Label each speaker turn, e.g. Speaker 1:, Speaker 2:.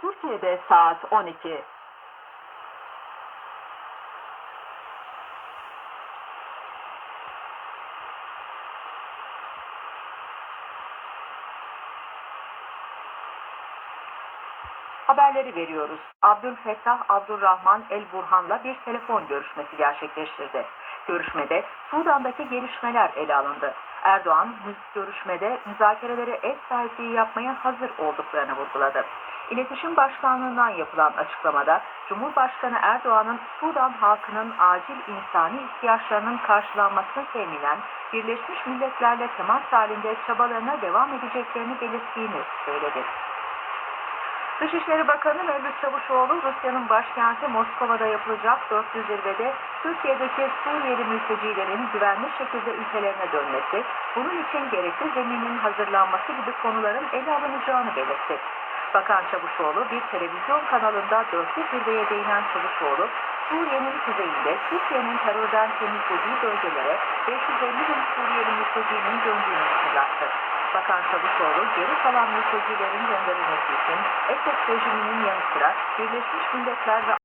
Speaker 1: Türkiye'de saat 12. Haberleri veriyoruz. Abdülfettah Abdurrahman El Burhan'la bir telefon görüşmesi gerçekleştirdi. Görüşmede Sudan'daki gelişmeler ele alındı. Erdoğan görüşmede müzakerelere ev sahipliği yapmaya hazır olduklarını vurguladı. İletişim Başkanlığı'ndan yapılan açıklamada Cumhurbaşkanı Erdoğan'ın Sudan halkının acil insani ihtiyaçlarının karşılanmasını teminen Birleşmiş Milletler'le temas halinde çabalarına devam edeceklerini belirttiğini söyledi. Dışişleri Bakanı Mevlüt Çavuşoğlu, Rusya'nın başkenti Moskova'da yapılacak 400 zirvede Türkiye'deki Suriyeli mültecilerin güvenli şekilde ülkelerine dönmesi, bunun için gerekli zeminin hazırlanması gibi konuların ele alınacağını belirtti. Bakan Çavuşoğlu bir televizyon kanalında 400 zirveye değinen Çavuşoğlu, Suriye'nin kuzeyinde Türkiye'nin terörden temizlediği bölgelere 550 bin Suriyeli mültecinin döndüğünü hatırlattı. Bakan Çavuşoğlu geri kalan mültecilerin gönderilmesi için Esed rejiminin yanı sıra Birleşmiş Milletler ve